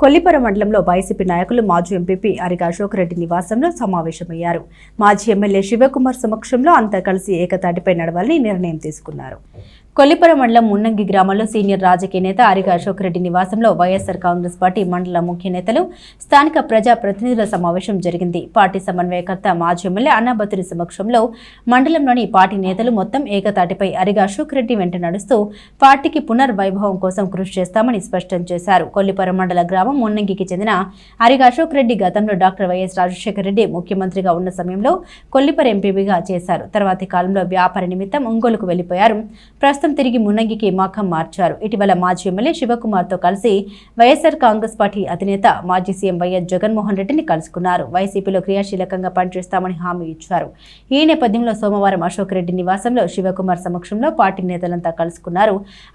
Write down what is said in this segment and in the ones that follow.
కొల్లిపర మండలంలో వైసీపీ నాయకులు మాజీ ఎంపీపీ అరిగ అశోక్ రెడ్డి నివాసంలో సమావేశమయ్యారు. మాజీ ఎమ్మెల్యే శివకుమార్ సమక్షంలో అంతా కలిసి ఏకతాటిపై నడవాలని నిర్ణయం తీసుకున్నారు. కొల్లిపర మండలం మున్నంగి గ్రామంలో సీనియర్ రాజకీయ నేత అరిగ అశోక్ రెడ్డి నివాసంలో వైఎస్ఆర్ కాంగ్రెస్ పార్టీ మండల ముఖ్య నేతలు స్థానిక ప్రజా ప్రతినిధుల సమావేశం జరిగింది. పార్టీ సమన్వయకర్త మాజీ ఎమ్మెల్యే అన్నాబతురి సమక్షంలో మండలంలోని పార్టీ నేతలు మొత్తం ఏకతాటిపై అరిగ అశోక్ రెడ్డి వెంట నడుస్తూ పార్టీకి పునర్వైభవం కోసం కృషి చేస్తామని స్పష్టం చేశారు. కొల్లిపర మండల గ్రామం మున్నంగికి చెందిన అరిగ అశోక్ రెడ్డి గతంలో డాక్టర్ వైఎస్ రాజశేఖర రెడ్డి ముఖ్యమంత్రిగా ఉన్న సమయంలో కొల్లిపర ఎంపీగా చేశారు. తర్వాతి కాలంలో వ్యాపార నిమిత్తం ఒంగోలుకు వెళ్ళిపోయారు ప్రస్తుతం తిరిగి మున్నంగికి మఖం మార్చారు. ఇటీవల మాజీ ఎమ్మెల్యే శివకుమార్తో కలిసి వైఎస్ఆర్ కాంగ్రెస్ పార్టీ అధినేత మాజీ సీఎం వైఎస్ జగన్మోహన్ రెడ్డిని కలుసుకున్నారు. వైసీపీలో క్రియాశీలకంగా పనిచేస్తామని హామీ ఇచ్చారు. ఈ నేపథ్యంలో సోమవారం అశోక్ రెడ్డి నివాసంలో శివకుమార్ సమక్షంలో పార్టీ నేతలంతా కలుసుకున్నారు.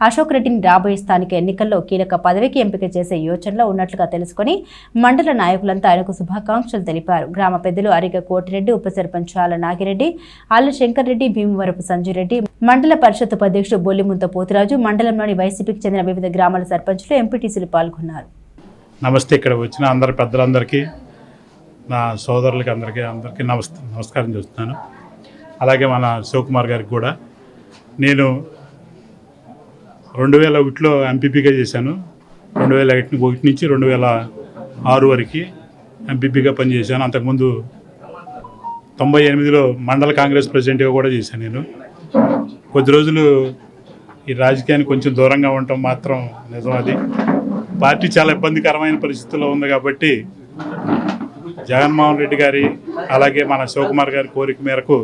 అశోక్ రెడ్డిని రాబోయే స్థానిక ఎన్నికల్లో కీలక పదవికి ఎంపిక చేసే యోచనలో ఉన్నట్లుగా తెలుసుకుని మండల నాయకులంతా ఆయనకు శుభాకాంక్షలు తెలిపారు. గ్రామ పెద్దలు అరిగ కోటిరెడ్డి ఉప సర్పంచ్ ఆల నాగిరెడ్డి ఆళ్ళ శంకర్ రెడ్డి భీమవరపు సంజయ్ రెడ్డి మండల పరిషత్ ఉపాధ్యక్షుడు బొల్లిముంత పోతిరాజు మండలంలోని వైసీపీకి చెందిన వివిధ గ్రామాల సర్పంచులు ఎంపీటీసీలు పాల్గొన్నారు. నమస్తే ఇక్కడ వచ్చిన అందరి పెద్దలందరికీ నా సోదరులకి అందరికీ అందరికీ నమస్ నమస్కారం చేస్తున్నాను. అలాగే మన శివకుమార్ గారికి కూడా. నేను రెండు వేల ఒకటిలో ఎంపీపీగా చేశాను. రెండు వేల ఒకటి ఒకటి నుంచి రెండు వేల ఆరు వరకు ఎంపీపీగా పనిచేశాను. అంతకుముందు తొంభై ఎనిమిదిలో మండల కాంగ్రెస్ ప్రెసిడెంట్గా కూడా చేశాను నేను. కొద్ది రోజులు ఈ రాజకీయానికి కొంచెం దూరంగా ఉండటం మాత్రం నిజం అది. పార్టీ చాలా ఇబ్బందికరమైన పరిస్థితుల్లో ఉంది కాబట్టి జగన్మోహన్ రెడ్డి గారి అలాగే మన శివకుమార్ గారి కోరిక మేరకు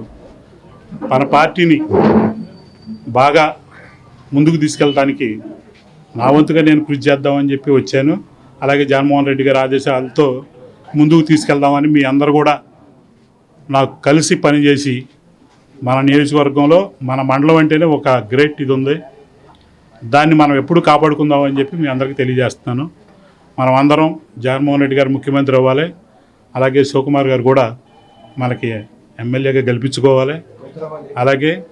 మన పార్టీని బాగా ముందుకు తీసుకెళ్ళడానికి నా వంతుగా నేను కృషి చేద్దామని చెప్పి వచ్చాను. అలాగే జగన్మోహన్ రెడ్డి గారి ఆదేశాలతో ముందుకు తీసుకెళ్దామని మీ అందరు కూడా నాకు కలిసి పనిచేసి మన నియోజకవర్గంలో మన మండలం అంటేనే ఒక గ్రేట్ ఇది ఉంది. దాన్ని మనం ఎప్పుడు కాపాడుకుందాం అని చెప్పి మీ అందరికీ తెలియజేస్తున్నాను. మనం అందరం జగన్మోహన్ రెడ్డి గారు ముఖ్యమంత్రి అవ్వాలి. అలాగే శివకుమార్ గారు కూడా మనకి ఎమ్మెల్యేగా గెలిపించుకోవాలి. అలాగే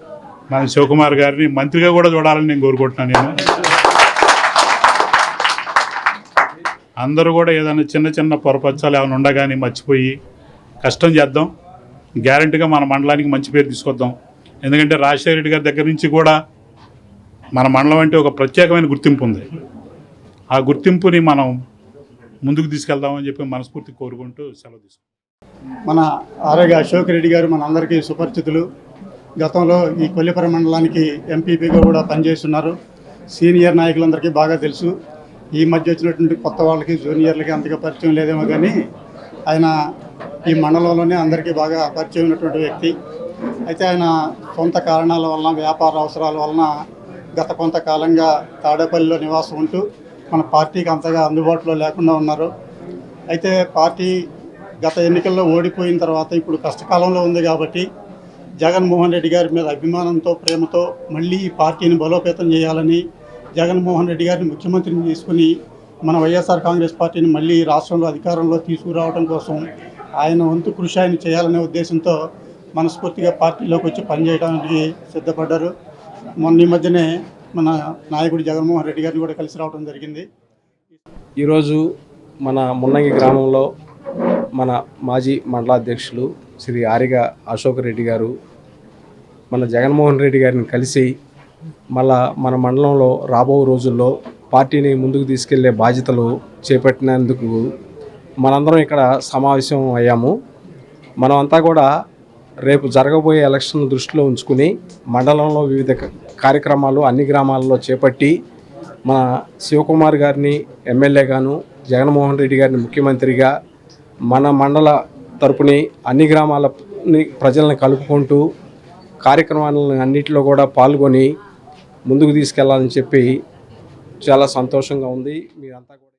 మన శివకుమార్ గారిని మంత్రిగా కూడా చూడాలని నేను కోరుకుంటున్నాను నేను. అందరూ కూడా ఏదైనా చిన్న చిన్న పొరపచ్చాలు ఏమైనా ఉండగానే మర్చిపోయి కష్టం చేద్దాం. గ్యారంటీగా మన మండలానికి మంచి పేరు తీసుకొద్దాం. ఎందుకంటే రాజశేఖర రెడ్డి గారి దగ్గర నుంచి కూడా మన మండలం అంటే ఒక ప్రత్యేకమైన గుర్తింపు ఉంది. ఆ గుర్తింపుని మనం ముందుకు తీసుకెళ్దామని చెప్పి మనస్ఫూర్తి కోరుకుంటూ సెలవు తీసుకుంటాం మన ఆరోగ్య అశోక్ రెడ్డి గారు మన అందరికీ సుపరిచితులు. గతంలో ఈ కొల్లిపర మండలానికి ఎంపీపీగా కూడా పనిచేస్తున్నారు. సీనియర్ నాయకులందరికీ బాగా తెలుసు. ఈ మధ్య వచ్చినటువంటి కొత్త వాళ్ళకి జూనియర్లకి అంతగా పరిచయం లేదేమో కానీ ఆయన ఈ మండలంలోనే అందరికీ బాగా పరిచయం ఉన్నటువంటి వ్యక్తి. అయితే ఆయన సొంత కారణాల వలన వ్యాపార అవసరాల వలన గత కొంతకాలంగా తాడేపల్లిలో నివాసం ఉంటూ మన పార్టీకి అంతగా అందుబాటులో లేకుండా ఉన్నారు. అయితే పార్టీ గత ఎన్నికల్లో ఓడిపోయిన తర్వాత ఇప్పుడు కష్టకాలంలో ఉంది కాబట్టి జగన్మోహన్ రెడ్డి గారి మీద అభిమానంతో ప్రేమతో మళ్ళీ ఈ పార్టీని బలోపేతం చేయాలని జగన్మోహన్ రెడ్డి గారిని ముఖ్యమంత్రిని తీసుకుని మన వైఎస్ఆర్ కాంగ్రెస్ పార్టీని మళ్ళీ రాష్ట్రంలో అధికారంలో తీసుకురావడం కోసం ఆయన వంతు కృషి ఆయన చేయాలనే ఉద్దేశంతో మనస్ఫూర్తిగా పార్టీలోకి వచ్చి పనిచేయడానికి సిద్ధపడ్డారు. మొన్న ఈ మధ్యనే మన నాయకుడు జగన్మోహన్ రెడ్డి గారిని కూడా కలిసి రావడం జరిగింది. ఈరోజు మన మున్నంగి గ్రామంలో మన మాజీ మండలాధ్యక్షులు శ్రీ ఆరిగ అశోక్ రెడ్డి గారు మన జగన్మోహన్ రెడ్డి గారిని కలిసి మళ్ళా మన మండలంలో రాబో రోజుల్లో పార్టీని ముందుకు తీసుకెళ్ళే బాధ్యతలు చేపట్టినందుకు మనందరం ఇక్కడ సమావేశం అయ్యాము. మనమంతా కూడా రేపు జరగబోయే ఎలక్షన్ దృష్టిలో ఉంచుకుని మండలంలో వివిధ కార్యక్రమాలు అన్ని గ్రామాల్లో చేపట్టి మన శివకుమార్ గారిని ఎమ్మెల్యేగాను జగన్మోహన్ రెడ్డి గారిని ముఖ్యమంత్రిగా మన మండల తరపుని అన్ని గ్రామాలని ప్రజలను కలుపుకుంటూ కార్యక్రమాలను అన్నిటిలో కూడా పాల్గొని ముందుకు తీసుకెళ్ళాలని చెప్పి చాలా సంతోషంగా ఉంది. మీరంతా కూడా